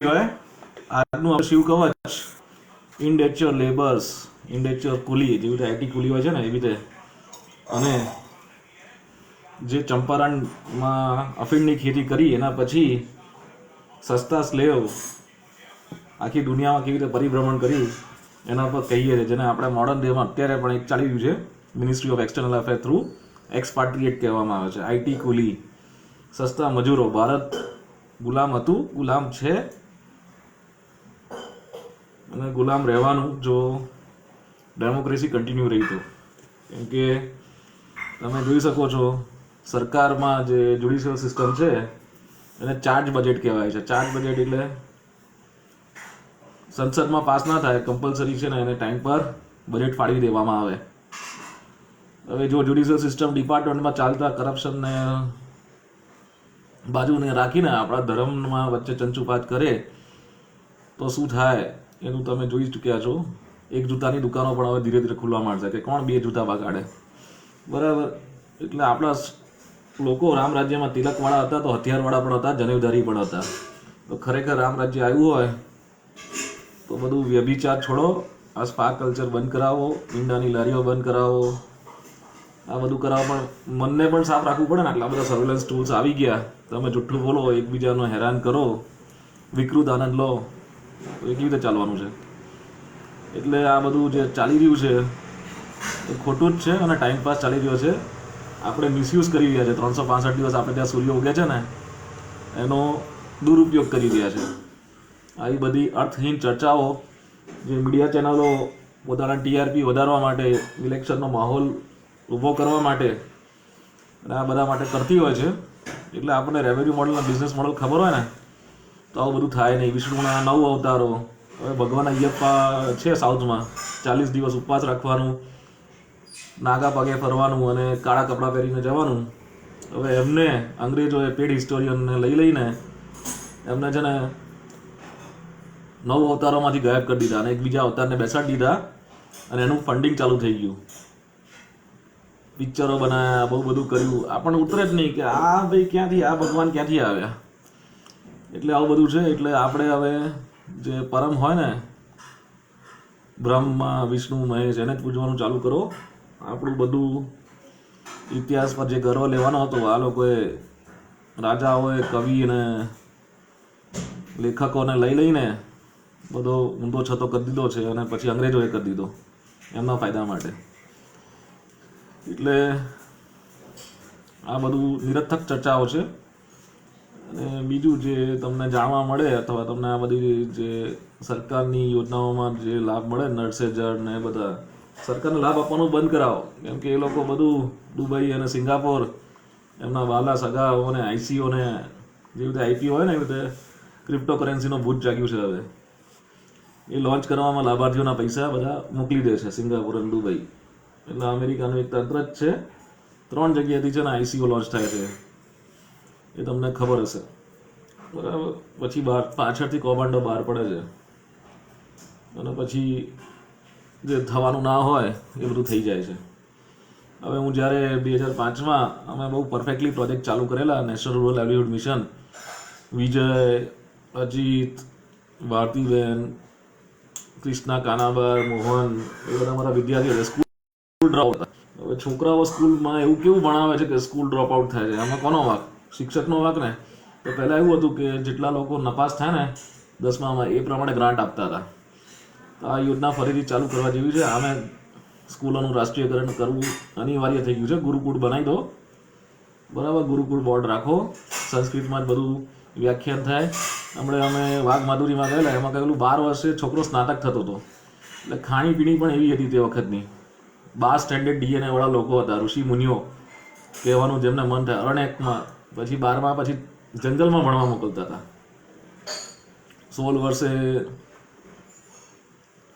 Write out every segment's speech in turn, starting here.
કહેવાય આજનું શિવ કવચ ઇન્ડેચર લેબર્સ ઇન્ડેચર કુલી જેવી રીતે આઈટી કુલી હોય છે ને એવી રીતે. અને જે ચંપારણમાં અફીણની ખેતી કરી, એના પછી સસ્તા સ્લેવ આખી દુનિયામાં કેવી રીતે પરિભ્રમણ કર્યું, એના પર કહીએ છીએ, જેને આપણે મોડર્ન ડેમાં અત્યારે પણ એક ચાલી રહ્યું છે ministry of external affair through expatriate કહેવામાં આવે છે આઈટી કુલી, સસ્તા મજૂરો, ભારત ગુલામ હતું, ગુલામ છે અને ગુલામ રહેવાનું જો ડેમોક્રેસી કન્ટિન્યુ રહી તો. કેમ કે તમે જોઈ શકો છો, સરકારમાં જે જ્યુડિશિયલ સિસ્ટમ છે, એને ચાર્જ બજેટ કહેવાય છે. ચાર્જ બજેટ એટલે સંસદમાં પાસ ના થાય કમ્પલસરી છે ને એને ટાઈમ પર બજેટ ફાળવી દેવામાં આવે. હવે જો જ્યુડિશિયલ સિસ્ટમ ડિપાર્ટમેન્ટમાં ચાલતા કરપ્શનને બાજુને રાખીને આપણા ધર્મમાં વચ્ચે ચંચુપાત કરે, તો શું થાય? એનું તમે જોઈ ચૂક્યા છો. એક જૂતાની દુકાનો પણ હવે ધીરે ધીરે ખુલવા માંડશે કે કોણ બે જૂતા બગાડે? બરાબર. એટલે આપણા લોકો રામ રાજ્યમાં તિલકવાળા હતા તો હથિયારવાળા પણ હતા, જનેવધારી પણ હતા. તો ખરેખર રામ રાજ્ય આવ્યું હોય, તો બધું વ્યભિચાર છોડો. આ સ્પા કલ્ચર બંધ કરાવો, ઈંડાની લારીઓ બંધ કરાવો. આ બધું કરાવવા પણ મનને પણ સાફ રાખવું પડે ને. આટલા બધા સર્વેલન્સ ટૂલ્સ આવી ગયા. તમે જુઠ્ઠું બોલો, એકબીજાનો હેરાન કરો. વિકૃત આનંદ લો. એ કેવી રીતે ચાલવાનું છે? એટલે આ બધું જે ચાલી રહ્યું છે, એ ખોટું જ છે અને ટાઈમ પાસ ચાલી રહ્યો છે. આપણે મિસયુઝ કરી રહ્યા છે. ત્રણસો પાંસઠ દિવસ આપણે ત્યાં સૂર્ય ઉગે છે ને, એનો દુરુપયોગ કરી રહ્યા છે. આવી બધી અર્થહીન ચર્ચાઓ જે મીડિયા ચેનલો પોતાના ટીઆરપી વધારવા માટે ઇલેક્શનનો માહોલ ઊભો કરવા માટે અને આ બધા માટે કરતી હોય છે, એટલે આપણને રેવન્યુ મોડલ અને બિઝનેસ મોડલ ખબર હોય ને તો આવું બધું થાય નહીં. વિષ્ણુના નવ અવતારો. હવે ભગવાન અયપ્પા છે સાઉથમાં. ચાલીસ દિવસ ઉપવાસ રાખવાનું, નાગા પગે ફરવાનું અને કાળા કપડાં પહેરીને જવાનું. હવે એમને અંગ્રેજોએ પેડ હિસ્ટોરિયનને લઈ લઈને એમને છે ને નવ અવતારોમાંથી ગાયબ કરી દીધા અને એક બીજા અવતારને બેસાડી દીધા અને એનું ફંડિંગ ચાલુ થઈ ગયું. પિક્ચરો બનાવ્યા બહુ બધું કર્યું. આપણને ઉતરે જ નહીં કે આ ભાઈ ક્યાંથી, આ ભગવાન ક્યાંથી આવ્યા? એટલે આવું બધું છે, એટલે આપણે હવે જે પરમ હોય ને, બ્રહ્મા, વિષ્ણુ, મહેશ, એને જ પૂજવાનું ચાલુ કરો. આપણું બધું ઇતિહાસ પર જે ગર્વ લેવાનો હતો, આ લોકોએ રાજાઓએ કવિ અને લેખકોને લઈ લઈને બધો ઊંધો છતો કરી દીધો છે અને પછી અંગ્રેજોએ કરી દીધો, એમના ફાયદા માટે. એટલે આ બધું નિરર્થક ચર્ચાઓ છે. અને બીજું જે તમને જાણવા મળે અથવા તમને આ બધી જે સરકારની યોજનાઓમાં જે લાભ મળે નર્સે જળ ને બધા, સરકારને લાભ આપવાનું બંધ કરાવો. કેમ કે એ લોકો બધું દુબઈ અને સિંગાપોર, એમના વાલા સગાઓને આઈસીઓને જેવી રીતે આઈપીઓ હોય ને એવી રીતે ક્રિપ્ટોકરન્સીનો ભૂત જાગ્યું છે હવે. એ લોન્ચ કરવામાં લાભાર્થીઓના પૈસા બધા મોકલી દે છે સિંગાપોર અને દુબઈ. એટલે અમેરિકાનું એક તંત્ર જ છે. ત્રણ જગ્યાએથી છે ને આઈસીઓ લોન્ચ થાય છે. એ તમને ખબર હશે. બરાબર? પછી બહાર, પાછળથી કૌભાંડો બહાર પડે છે. અને પછી જે થવાનું ના હોય, એ બધું થઈ જાય છે. હવે હું જ્યારે બે હજાર પાંચમાં અમે બહુ પરફેક્ટલી પ્રોજેક્ટ ચાલુ કરેલા national rural livelihood mission Vijay, Ajit, Bharatiben, Krishna Kanabar Mohan, એ બધા મારા વિદ્યાર્થીઓ સ્કૂલ ડ્રોપ હવે છોકરાઓ સ્કૂલમાં એવું કેવું ભણાવે છે કે સ્કૂલ ડ્રોપ આઉટ થાય છે? આમાં કોનો વાક? શિક્ષકનો વાંક ને, તો પહેલાં એવું હતું કે જેટલા લોકો નપાસ થાય ને, દસમામાં એ પ્રમાણે ગ્રાન્ટ આપતા હતા. તો આ યોજના ફરીથી ચાલુ કરવા જેવી છે. આમે સ્કૂલોનું રાષ્ટ્રીયકરણ કરવું અનિવાર્ય થઈ ગયું છે. ગુરુકુળ બનાવી દો. બરાબર, ગુરુકુળ બોર્ડ રાખો. સંસ્કૃતમાં જ બધું વ્યાખ્યાન થાય. હમણાં અમે વાઘ માધુરીમાં ગયેલા, એમાં કહેલું બાર વર્ષે છોકરો સ્નાતક થતો હતો. એટલે ખાણીપીણી પણ એવી હતી તે વખતની. બાર સ્ટેન્ડર્ડ ડીએનએવાળા લોકો હતા, ઋષિ મુનિઓ કહેવાનું જેમને મન થાય. અરણ્યકમાં પછી બારમા પછી જંગલમાં ભણવા મોકલતા હતા. સોળ વર્ષે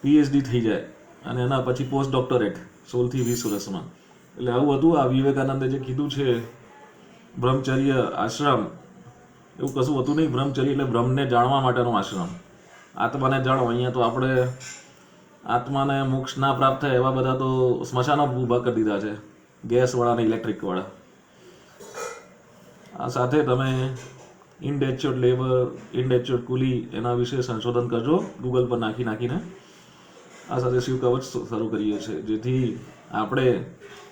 પીએચડી થઈ જાય અને એના પછી પોસ્ટ ડોક્ટરેટ સોળથી વીસ વર્ષમાં. એટલે આવું હતું, આ વિવેકાનંદે જે કીધું છે, બ્રહ્મચર્ય આશ્રમ. એવું કશું હતું નહીં, બ્રહ્મચર્ય એટલે બ્રહ્મને જાણવા માટેનો આશ્રમ. આત્માને જાણો, અહીંયા તો આપણે આત્માને મોક્ષ ના પ્રાપ્ત થાય એવા બધા તો સ્મશાનો ઊભા કરી દીધા છે, ગેસવાળા અને ઇલેક્ટ્રિકવાળા આ સાથે તમે ઇનડેચ્યોર્ડ લેબર ઇનડેચ્યોર્ડ કુલી એના વિશે સંશોધન કરજો ગૂગલ પર નાખી નાખીને. આ સાથે શિવ કવચ શરૂ કરીએ છીએ, જેથી આપણે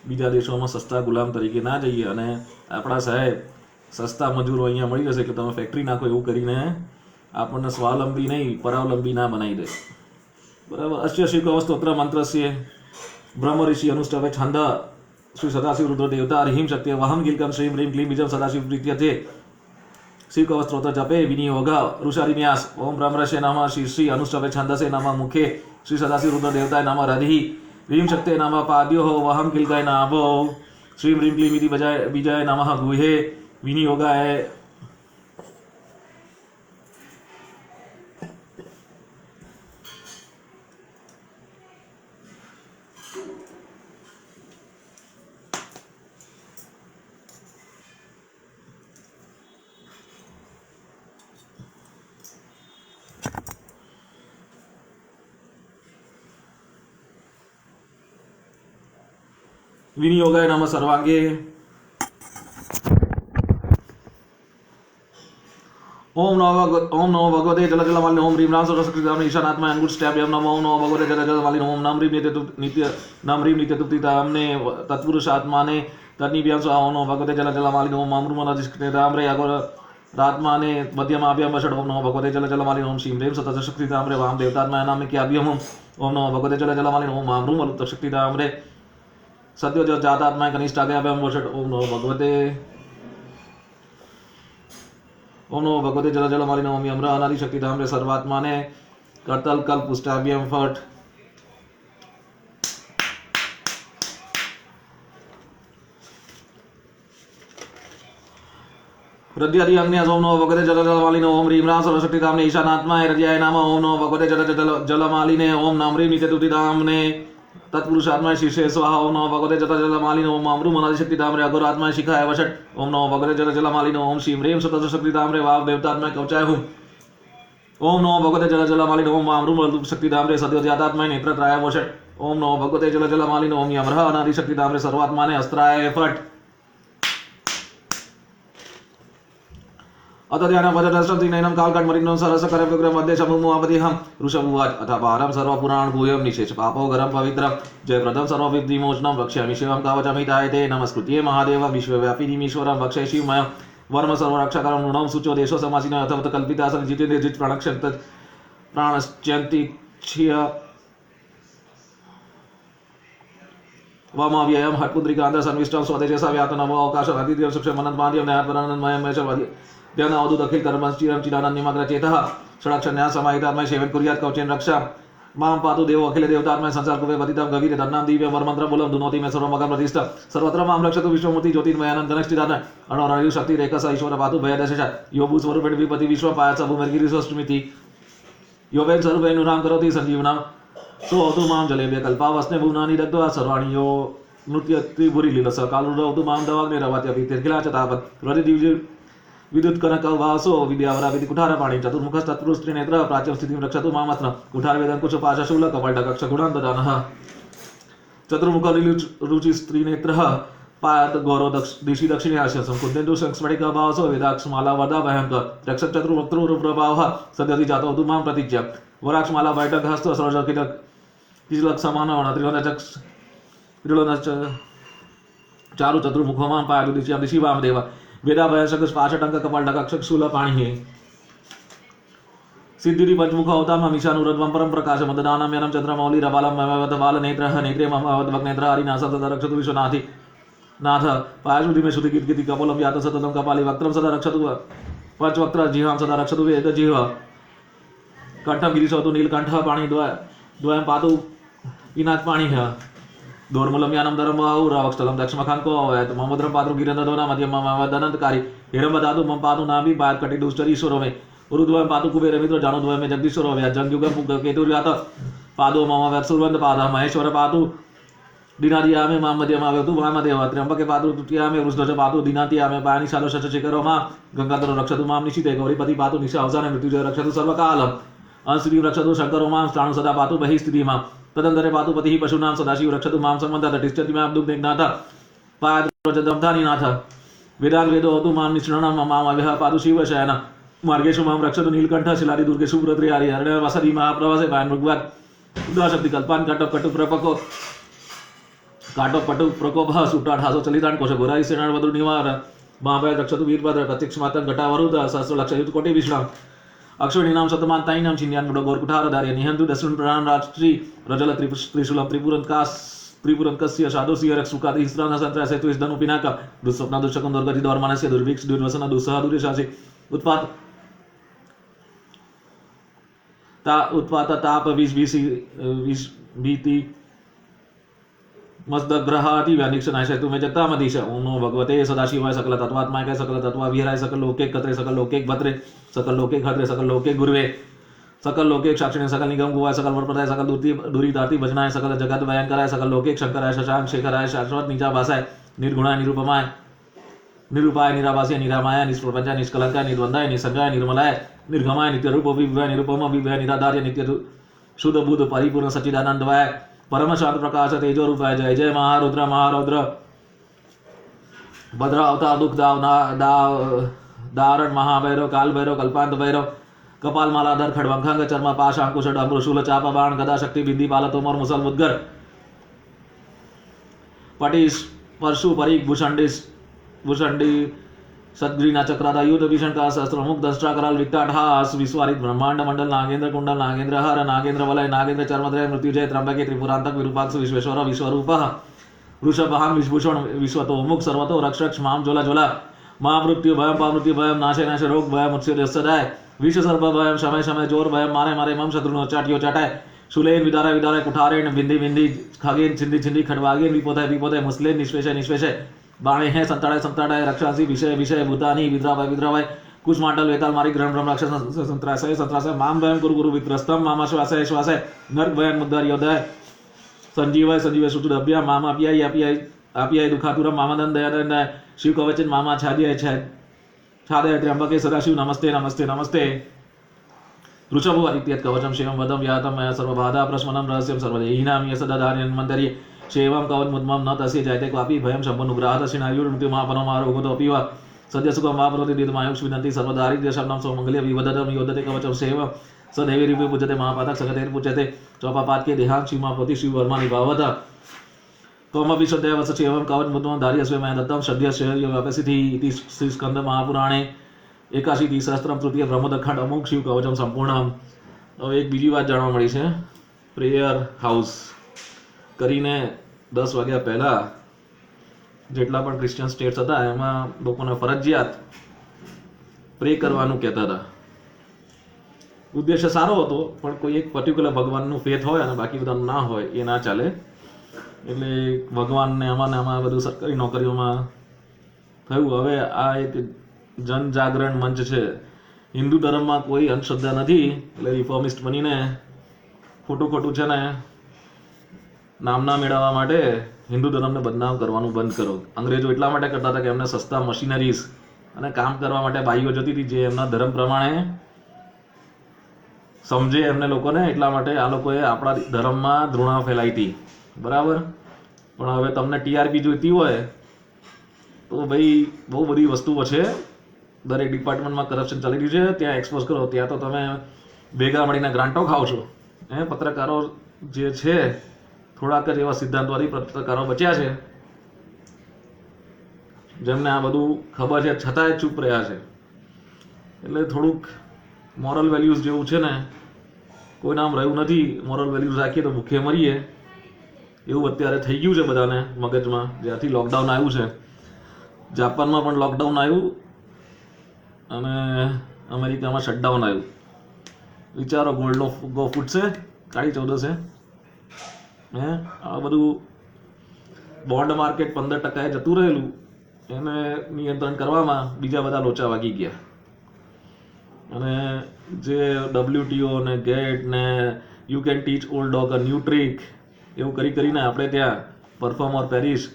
બીજા દેશોમાં સસ્તા ગુલામ તરીકે ના જઈએ અને આપણા સાહેબ સસ્તા મજૂરો અહીંયા મળી જશે કે તમે ફેક્ટરી નાખો એવું કરીને આપણને સ્વાવલંબી નહીં, પરાવલંબી ના બનાવી દે. બરાબર? અશ્ય શિવ કવચ સ્તોત્ર મંત્રસ્ય બ્રહ્મ ઋષિ અનુષ્ઠવે છંદ. श्री सदाशिव रुद्र देवता हरिम शक्ति वहम गिलकम श्री ह्रीम क्लीम बीजम सदाशिव प्रीत्यते श्री कवस्त्रोत्र जपे, विनियोग, ऋषारिन्यास ओम रमरसे नम, श्री श्री अनुष्ठ छंद से नम मुखे, श्री सदाशिव रुद्र देवताय नम हरि ह्रीम शक्ते नम पाद्यो हो वहम गिलकाय नाभो, श्री ह्रीं क्लीम बजाय विजय नम गुहे, विनियोगाय નમઃ ગુહે વિનિયોગાય વિનિયોગાય નમઃ સર્વાંગે ઓમ નમો ભગવત ઓમ નમો ભગવતે જલ જલ માલિન ઓમ રીમ રામ સરસ્વતી રામ ઈશાનાત્મા અંગુટ સ્ટેપ એમ નમો ઓમ નમો ભગવતે જલ જલ માલિન ઓમ નામ રીમ નિત્ય તુત- નિત્ય નામ રીમ નિત્ય તુપ્તિતા અમને તત્પુરુષ આત્માને તદની વ્યામ સ્વા ઓમ નમો ભગવતે જલ જલ માલિન ઓમ અમૃમ નદિષ્કને રામ રે આગોર રાત્માને મધ્યમ આભ્યમ વષડ ઓમ નમો ભગવતે જલ જલ માલિન ઓમ શ્રીમ રેમ સત શક્તિ રામ રે વામ દેવતાત્મા નામ કે આભ્યમ ઓમ નમો ભગવતે જલ જલ માલિન ઓમ અમૃમ અલુત શક્તિ રામ રે સત્યો જો જાતાત્મા કનિષ્ઠ આગે આભ્યમ વષડ ઓમ નમો ભગવતે. ઓમ નમો ભગવતે, જલ જલ મારી ઓમ અમરા અનાદિ શક્તિ ધામ રે સર્વાત્માને. કરતલ કલ પુષ્ટાભ્યમ ફટ. હૃદયાદિ અગ્નિ ઓમ નમો ભગવતે, જલ જલ માલિન ઓમ રીમ રામ સર્વશક્તિ ધામને ઈશાનાત્માય હૃદયાય નામ ઓમ નમો ભગવતે, જલ જલ જલ માલિને ઓમ નામ રીમ નિત્ય તુતિ ધામને. તત્પુરુષાત્માય શિશે સ્વાહા ઓમ નમો ભગવતે જતા જલા માલિનો ઓમ અમૃ અનાદિ શક્તિ ધામ રે અઘોરાત્માય શિખાય વષટ ઓમ નમો ભગવતે જતા જલા માલિનો ઓમ શ્રીમ રેમ સતત શક્તિ ધામ રે વાવ દેવતાત્મા કવચાય હું ઓમ નમો ભગવતે જલા જલા માલિનો ઓમ અમૃમ શક્તિ ધામ સદ્યો સદ્યો નેત્ર ત્રાય વષટ ઓમ નમો ભગવતે જલા જલા માલિનો ઓમ યમરહ અનાદિ શક્તિ ધામ રે સર્વાત્માને અસ્ત્રાય ફટ अत ध्यानं वजदस्तं त्रिनयनं कालकट्मरिग्नं सरस करव्यग्रं मध्ये शमुमुवापतिहं ऋषभुवाच अथ पारं सर्वपुराण गुह्यं निशेष पापो गरं पवित्रं जयप्रदं सर्वविद्विमोचनं वक्ष्यामि शिवं कावचमिताय ते नमस्कृत्ये महादेव विश्वव्यापिनीमीश्वरं वक्षे शिवमयं वर्म सर्वरक्षकरं नृणं शुचो देशो समासीन अथवत कल्पितासन् जितेन्द्र जित् प्रणक्षत प्राणश्चन्ति क्षिय वामाव्ययं हट्पुत्रिकान्त सन्विष्टं स्वदेशसा व्यातनवो अवकाशम् अतिथियं सुक्षमनन्माद्यं न्यायपरानन्दमयं मेष ध्यानावधूत अखिल कर्म चिरं चिरानन्यमग्र चेतः षडक्षन्या समाहितात्मय सेवन कुर्यात् कवचेन रक्षा। माँ पातु देवो अखिल देवतात्मय संसार कुबे पतितं गवीर धन्नां दिव्यं वरमन्त्र मूलं दुनोति मे सर्वमगं प्रतिष्ठ। सर्वत्र माँ रक्षतु विश्वमूर्ति ज्योतिर्मयानं धनष्टिदान अणोरणयु शक्ति रेखा रेखस ईश्वर पातु भयदशश यो भूस्वरूपेण विपति विश्व विश्वपायाच भूमिर्गिरिसोष्टमिति यो वेद सर्वेण नुरां करोति सञ्जीवनां। सोऽतु माँ जलेभ्य कल्पावस्ने भुवनानि दग्ध्वा सर्वाणि यो नृत्य त्रिभुरि लीलस कालुरवतु माँ दवाग्निरवात्यपि तिर्किला च तावत् रजदिव्य विद्युत्कनक वासो विद्यावरा विधि कुठार पाणी चतुर्मुख तत्पुर स्त्री नेत्र प्राच्यम स्थिति रक्षतु मामत्न कुठार वेदंकुश पाशशूलक वल्डकक्ष गुणान्तदानः चतुर्मुख रुचि स्त्री नेत्रः पाद गौरव दक्ष दिशि दक्षिणे आशंसं कुन्देन्दु संस्मरिक भावसो वेदाक्षमाला वदा भयंकर रक्षक चतुर्वक्तृप्रभावः सद्यति जातो तु माँ प्रतिज्ञा। वराक्षमाला वैटकहस्त सरोजकिलक किलक समानवण त्रिलोनचक्ष त्रिलोनच चारु चतुर्मुखो माँ पायतु दिशि वामदेव। વેદાભયસકસ્પાશટંક કપાલડકક્ષકશૂલ પાણી સિદ્ધિરી પંચમુખ અવતારમાં વિશાનું રદ્વમ પરમ પ્રકાશ. મતદાનમ યનમ ચંદ્રમૌલી રબાલમ મમવત બાલ નેત્ર નેત્રે મમવત ભગનેત્ર હરિનાસ સદા રક્ષતુ વિશ્વનાથિ નાથ. પાયાશુધિ મે શુધિ ગીતગીતિ કપોલમ યાત સતતમ કપાલી વક્ત્રમ સદા રક્ષતુ પંચવક્ત્ર જીહામ સદા રક્ષતુ વેદ જીહ. કંઠમ ગિરીશવતુ નીલકંઠ પાણી દ્વય દ્વયમ પાતુ વિનાથ પાણી దోర్ములం యానం ధర్మవు రావక్షం దక్షమఖాంకో అవయత్ మమద్రం పాత్రు గిరంధోన మధ్య మమవదనంతకారి హిరంబ దాతు మమ పాతు నాభి బాయ్ కటి దుష్టరి ఈశ్వరోమే ઉરુદ્વયમ પાતુ કુબેર મિત્ર જાણો દ્વયમે જગદીશ્વરો વ્યા જંગયુગમ કેતુર્યાત પાદો મમ વ્યાસુર્વંત પાદા મહેશ્વર પાતુ દિનાદિયામે માં મધ્યમાં આવ્યો હતું વામદેવ ત્ર્યંબકે પાતુ તૃતીયામે વૃષ્ણજ પાતુ દિનાતિયામે પાણી શાલો શચ શિખરોમાં ગંગાધરો રક્ષતુ મામ નિશિતે ગૌરીપતિ પાતુ નિશા અવસાને મૃત્યુજય રક્ષતુ સર્વકાલ અંશ્રી રક્ષતુ શંકરોમાં સ્થાણુ સદા પાતુ બહિસ્ત્રીમાં स्वतंत्र पातु पति पशूनाम सदाशिव रक्षतु माम संबंधा था टिस्टर की मैं आप दुख देखना था पादनी नाथ वेदान वेदो होतु माम निष्णनम माम अभ्यः पातु शिव शयन मार्गेषु माम रक्षतु नीलकंठ शिलादि दुर्गेषु व्रत्रि आर्य, अरण्य, वसति, महाप्रवासे भायन मृगवाद उद्वाशक्ति कल्पान, काटो कटु प्रपको। काटो, पटु प्रकोपः सुटाट हासो चलितान, कोश, गोराई, सेनान वधु निवार। महाभय रक्षतु, वीरभद्र, प्रत्यक्ष मातन घटावरुद, सहस्र लक्षयुत कोटि, विश्राम। નામ છિન્યાન મુડો ગોર કુઠાર ધાર્ય નિહંતુ દસુન પ્રાણ રાષ્ટ્રી રજલ ત્રિશુલમ ત્રિપુરન કાસ, ત્રિપુરન કસ્ય શાદો સિયર સુકાદ ઇસ્રાન સંત્રા સેતુ ઇસ્દનુ પિનાકા દુસ્વપ્ન દુષકમ દુર્ગતિ દોર્માનસ્ય દુર્વિક્ષ, દુર્વસન, દુસહ દુર્શાસી मस्तग्रहादिव्यानिक्षनाशक्तुमे जगतामधीश ओम नमो भगवते सदाशिवाय सकल तत्वात्माय सकल तत्वा विहराय सकल लोके कत्रे सकल लोके भद्रे सकल लोके खत्रे सकल लोके गुरुवे सकल लोके साक्षिणे सकल निगम गुवाय सकल वर वरप्रदाय सकल दूरी दूरीतार्ति भजनाय सकल जगत भयंकराय सकल लोके शंकराय शशांक शेखराय शाश्वत निजा भाषाय निर्गुणाय निरूपमाय निरूपाय निराभासीय निरामाय निष्प्रपंचाय निष्कलंकाय निर्द्वंदाय निसंगाय निर्मलाय निर्गमाय नित्यरूप विव्यय निरुपम विव्यय निराधार्य नित्य शुद्ध बुद्ध परिपूर्ण सचिदानंदवाय પરમશાંત તેજો રૂપાય જય જય મહારુદ્ર મહારુદ્ર ભદ્ર અવતાર દુઃખ દાવ દારણ મહાભૈરવ કાલભૈરવ કલ્પાંત ભૈરવ કપાલ માલાધર ખડવંખંગ ચર્મ પાશ અંકુશડ અમૃશુલ ચાપ બાણ ગદા શક્તિ બિંદી બાલ તોમર મુસલ મુદગર પટીશ પરશુ પરીખ ભૂષંડીશ ભૂષંડી सद्ग्रीना चक्रादायुध भीषणकार सहस्रमुख दष्टाकराल विकटाठास विस्वारित ब्रह्मांड मंडल, नागेंद्र कुंडल, नागेंद्र हर, नागेंद्र वलय, नागेंद्र चर्मद्रय मृत्युजय त्र्यंबके त्रिपुरांतक विरूपाक्ष, विश्वेश्वर, विश्वरूप। वृषभहां विश्वतो, मुख, सर्वतो रक्षक माम, ज्वला ज्वला। माँ भयम पामृत्यु भयम नाश रोग विश्व भयम समय समय ज़ोर भयम मारे मारे, मम, शत्रुनो, चाटाय विदारा विदारा कुठारेण, बिंदी बिंदी, खगेन, छिंदी छिंदी, खडवागेन मुस्लेन निश्वेश निश्वेश બાણે હે સંતાડાય સંતાડાય રક્ષાસી, વિષય વિષય ભૂતાની વિદ્રાભાઈ વિદ્રાભાઈ કુશમાંડલ, વેતાલ, મારી ગ્રહણ બ્રહ્મ રક્ષા સંત્રાસય સંત્રાસય મામ ભયમ ગુરુ ગુરુ વિદ્રસ્તમ, મામા શ્વાસય શ્વાસય નર્ક ભયન મુદ્દાર, યોદય, સંજીવય સંજીવય, સુતુર, અભ્યા, મામા અપ્યાય અપ્યાય અપ્યાય દુખાતુરમ મામાનંદ દયાનંદ, શિવ કવચન, મામા, છાદ્યાય છે છાદય, ત્ર્યંબકે, સદાશિવ, નમસ્તે નમસ્તે નમસ્તે. ઋષભો ઇત્યત કવચમ, શિવમ, વદમ, વ્યાતમ મયા સર્વબાધા પ્રશ્મનમ રહસ્યમ, સર્વદેહિનામ યસદા ધાર્યન शेवं कवन्मुद्मं न तस्य जायते क्वापि भयं शम्भुनुग्रहः तस्मिनायुर्मृत्युमापनमारोगतोऽपि वा सद्य सुखं वा प्रति दीर्घमायुष विनन्ति सर्वदारिद्र्यशमनं सौमङ्गल्य विवदतं योदते कवचं सेव स देवी रिपु पूजते महापातक सगतेर्पूज्यते चौपापात के देहांत शिवमा पोति शिव वर्मा निभावत त्वमपि श्रद्धया वत्स एवं कवन्मुद्मं धार्यस्वे मया दत्तं श्रद्धस्य व्यापसिति इति श्रीस्कन्दमहापुराणे એકાશી સહસ્ત્રમ તૃતીય બ્રહ્મદખંડ અમુક શિવ કવચમ સંપૂર્ણ હવે એક બીજી વાત જાણવા મળી છે પ્રેયર હાઉસ કરીને દસ વાગ્યા પહેલાં જેટલા પણ ક્રિશ્ચિયન સ્ટેટ્સ હતા, એમાં લોકોને ફરજિયાત પ્રે કરવાનું કહેતા હતા. ઉદ્દેશ્ય સારો હતો, પણ કોઈ એક પર્ટિક્યુલર ભગવાનનું ફેથ હોય અને બાકી બધાનું ના હોય, એ ના ચાલે. એટલે ભગવાનને આમાં ને આમાં બધું સરકારી નોકરીઓમાં થયું. હવે આ એક જનજાગરણ મંચ છે. હિન્દુ ધર્મમાં કોઈ અંધશ્રદ્ધા નથી. એટલે રિફોર્મિસ્ટ બનીને ખોટું ખોટું છે ને નામના મેળવવા માટે હિન્દુ ધર્મને બદનામ કરવાનું બંધ કરો. અંગ્રેજો એટલા માટે કરતા હતા કે એમને સસ્તા મશીનરીઝ અને કામ કરવા માટે બાઈઓ જતી હતી જે એમના ધર્મ પ્રમાણે સમજે એમને લોકોને એટલા માટે આ લોકોએ આપણા ધર્મમાં ધૃણા ફેલાઈ હતી. બરાબર? પણ હવે તમને ટીઆરપી જોઈતી હોય તો ભાઈ બહુ બધી વસ્તુઓ છે. દરેક ડિપાર્ટમેન્ટમાં કરપ્શન ચાલી રહ્યું છે. ત્યાં એક્સપોઝ કરો. ત્યાં તો તમે ભેગા મળીને ગ્રાન્ટો ખાઓ છો. હે? પત્રકારો જે છે થોડાક જ એવા સિદ્ધાંતવાદી પત્રકારો બચ્યા છે. જેમને આ બધું ખબર છે, છતાંય ચૂપ રહ્યા છે. એટલે થોડુંક મોરલ વેલ્યુઝ જેવું છે ને, કોઈ નામ રહ્યું નથી મોરલ વેલ્યુઝ રાખીએ તો ભૂખે મરીએ, એવું અત્યારે થઈ ગયું છે બધાને મગજમાં, જ્યાંથી લોકડાઉન આવ્યું છે. જાપાનમાં પણ લોકડાઉન આવ્યું અને અમેરિકામાં શટડાઉન આવ્યું. વિચારો, ગોલ્ડનો ગો ફૂટશે, કાળી ચૌદસે. હે? આ બધું બોન્ડ માર્કેટ પંદર ટકાએ જતું રહેલું. એને નિયંત્રણ કરવામાં બીજા બધા લોચા વાગી ગયા. અને જે ડબલ્યુટીઓ ને ગેટ ને you can teach old dog a new trick એવું કરી કરીને આપણે ત્યાં પરફોર્મ ઓર પેરિસ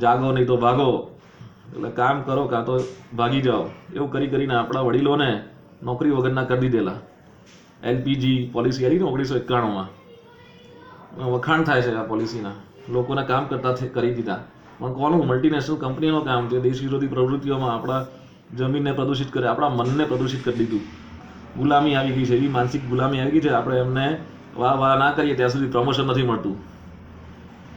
જાગો નહીં તો ભાગો. એટલે કામ કરો કાં તો ભાગી જાઓ. એવું કરી કરીને આપણા વડીલોને નોકરી વગરના કરી દીધેલા. એલપીજી પોલિસી આવી ને ઓગણીસો એકાણુંમાં. વખાણ થાય છે આ પોલિસીના લોકોને કામ કરતા કરી દીધા. પણ કોનું? મલ્ટીનેશનલ કંપનીનું કામ છે. દેશ વિરોધી પ્રવૃત્તિઓમાં આપણા જમીનને પ્રદૂષિત કરે, આપણા મનને પ્રદૂષિત કરી દીધું. ગુલામી આવી ગઈ છે. એવી માનસિક ગુલામી આવી ગઈ છે, આપણે એમને વાહ વાહ ના કરીએ, ત્યાં સુધી પ્રમોશન નથી મળતું.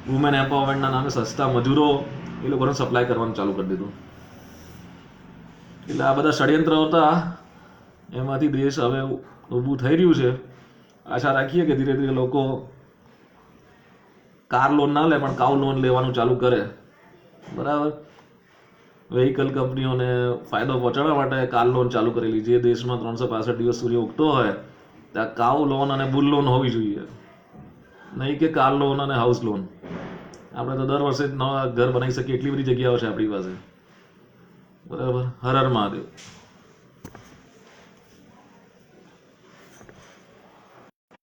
વુમેન એમ્પાવરમેન્ટના નામે સસ્તા મજૂરો એ લોકોને સપ્લાય કરવાનું ચાલુ કરી દીધું. એટલે આ બધા ષડયંત્ર હતા. એમાંથી દેશ હવે ઊભું થઈ રહ્યું છે. આશા રાખીએ કે ધીરે ધીરે લોકો કાર લોન ના લે, પણ કાઉ લોન લેવાનું ચાલુ કરે. બરાબર? વેહિકલ કંપનીઓને ફાયદો પહોંચાડવા માટે કાર લોન ચાલુ કરેલી. જે દેશમાં ત્રણસો પાસઠ દિવસ સૂર્ય ઉગતો હોય, ત્યાં કાઉ લોન અને બુલ લોન હોવી જોઈએ. નહીં કે કાર લોન અને હાઉસ લોન આપણે તો દર વર્ષે નવા ઘર બનાવી શકીએ, એટલી બધી જગ્યાઓ છે આપણી પાસે. બરાબર? હર મહાદેવ.